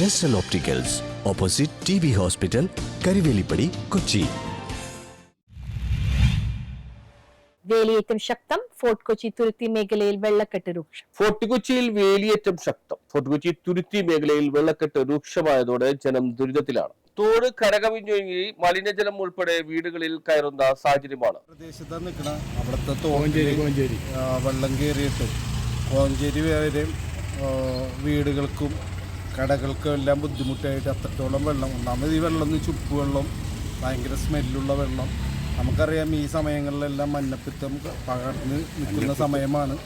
ജെസ്റ്റൽ opticals opposite T B hospital Karuvelippady Kochi വേലിയേറ്റം ശക്തം fort Kochi തുരുത്തി മേഖലയിൽ വെള്ളക്കെട്ട് രൂക്ഷം. ഫോർട്ട് കൊച്ചിയിൽ വേലിയേറ്റം ശക്തം ഫോർട്ട് കൊച്ചി തുരുത്തി മേഖലയിൽ വെള്ളക്കെട്ട് രൂക്ഷമായതോടെ ജനം ദുരിതത്തിലാണ്. തോട് കരകവിഞ്ഞൊഴുകി മലിനജലം ഉൾപ്പെടെ വീടുകളിൽ കയറുന്ന സാഹചര്യമാണ്. പ്രദേശത്ത് നിൽക്കണ അവിടുത്തെ തോഞ്ചേരി വെള്ളം കയറിയിട്ട് കോഞ്ചേരി വരെയും വീടുകൾക്കും കടകൾക്കും എല്ലാം ബുദ്ധിമുട്ടായിട്ട് അത്രത്തോളം വെള്ളം. ഒന്നാമത് ഈ വെള്ളം ചുപ്പ് വെള്ളം ഭയങ്കര സ്മെല്ലുള്ള വെള്ളം. നമുക്കറിയാം ഈ സമയങ്ങളിലെല്ലാം മഞ്ഞപ്പിത്തം പകർന്ന് നിൽക്കുന്ന സമയമാണ്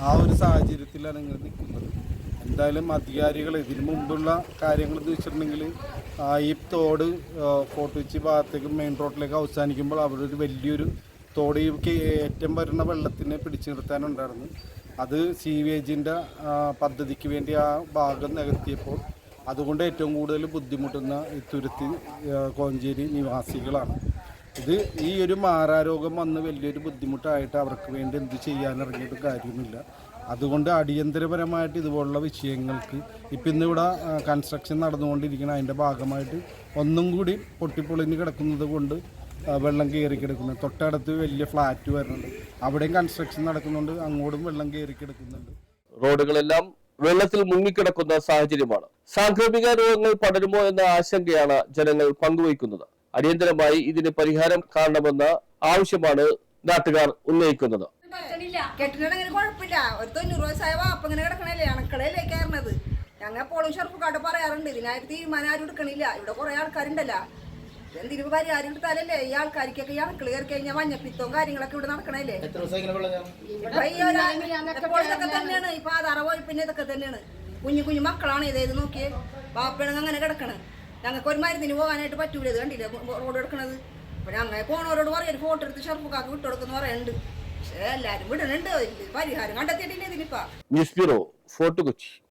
ആ ഒരു സാഹചര്യത്തിലാണ് ഇങ്ങനെ നിൽക്കുന്നത്. എന്തായാലും അധികാരികൾ ഇതിനു മുമ്പുള്ള കാര്യങ്ങൾ എന്ന് വെച്ചിട്ടുണ്ടെങ്കിൽ ആ, ഈ തോട് ആ, ഫോർട്ട് കൊച്ചി ഭാഗത്തേക്ക് മെയിൻ റോഡിലേക്ക് അവസാനിക്കുമ്പോൾ അവിടെ ഒരു വലിയൊരു തോട് ഈ കേ- ഏറ്റം വരുന്ന വെള്ളത്തിനെ പിടിച്ചു നിർത്താനുണ്ടായിരുന്നു. അത് സീവേജിന്റെ പദ്ധതിക്ക് വേണ്ടി ആ ഭാഗം നികത്തിയപ്പോൾ അതുകൊണ്ട് ഏറ്റവും കൂടുതൽ ബുദ്ധിമുട്ടുന്ന ഈ തുരുത്തി കോഞ്ചേരി നിവാസികളാണ്. ഇത് ഈ ഒരു മാറാരോഗം വന്ന് വലിയൊരു ബുദ്ധിമുട്ടായിട്ട് അവർക്ക് വേണ്ടി എന്ത് ചെയ്യാനിറങ്ങിയിട്ട് കാര്യമില്ല അതുകൊണ്ട് അടിയന്തരപരമായിട്ട് ഇതുപോലുള്ള വിഷയങ്ങൾക്ക് ഇപ്പം ഇന്നിവിടെ കൺസ്ട്രക്ഷൻ നടന്നുകൊണ്ടിരിക്കുന്ന അതിന്റെ ഭാഗമായിട്ട് ഒന്നും കൂടി പൊട്ടിപ്പൊളിഞ്ഞ് കിടക്കുന്നത് കൊണ്ട് വെള്ളം കയറി കിടക്കുന്നത് തൊട്ടടുത്ത് വലിയ ഫ്ലാറ്റ് വരുന്നുണ്ട്. അവിടെയും കൺസ്ട്രക്ഷൻ നടക്കുന്നുണ്ട്. അങ്ങോട്ടും വെള്ളം കയറി കിടക്കുന്നുണ്ട് റോഡുകളെല്ലാം വെള്ളത്തിൽ മുങ്ങിക്കിടക്കുന്ന സാഹചര്യമാണ്. സാംക്രമിക രോഗങ്ങൾ പടരുമോ എന്ന ആശങ്കയാണ് ജനങ്ങൾ പങ്കുവയ്ക്കുന്നത്. അടിയന്തരമായി ഇതിന് പരിഹാരം കാണണമെന്ന ആവശ്യമാണ് നാട്ടുകാർ ഉന്നയിക്കുന്നത്. കെട്ടിടങ്ങനെ കുഴപ്പമില്ല. ഒരു തൊണ്ണൂറ് വയസ്സായ വാപ്പ ഇങ്ങനെ കിടക്കണല്ലേ? അണക്കളയിലേ കയറണത്? ഞങ്ങൾ എപ്പോഴും കട പറയാറുണ്ട്. ഇതിനായിട്ട് തീരുമാനം ആരും എടുക്കണില്ല. ഇവിടെ കുറെ ആൾക്കാരുണ്ടല്ലോ. എന്തിനു ആരും എടുത്താലല്ലേ ഈ ആൾക്കാർക്കൊക്കെ ഈ അണക്കൾ കയറി കഴിഞ്ഞാൽ മഞ്ഞപ്പിത്തവും കാര്യങ്ങളൊക്കെ ഇവിടെ നടക്കണല്ലേ ഇതൊക്കെ തന്നെയാണ്? ഇപ്പൊ പാതാറ പോയി പിന്നെ ഇതൊക്കെ തന്നെയാണ്. കുഞ്ഞു കുഞ്ഞു മക്കളാണ് ഇതേത് നോക്കിയേ. വാപ്പയാണെങ്കിൽ അങ്ങനെ കിടക്കണ്. ഞങ്ങൾക്ക് ഒരു മരുന്നിന് പോകാനായിട്ട് പറ്റൂല ഇത് കണ്ടില്ലേ? റോഡ് എടുക്കണത് അപ്പൊ ഞങ്ങൾ പോണവരോട് പറയും ഒരു ഫോട്ടോ എടുത്ത് ചെറുപ്പക്കാർക്ക് വിട്ടുകൊടുക്കുന്ന പറയുന്നുണ്ട് പക്ഷേ എല്ലാരും വിടണുണ്ട്. പരിഹാരം കണ്ടെത്തിയിട്ടില്ല ഇതിനിപ്പാ? News bureau fort Kochi.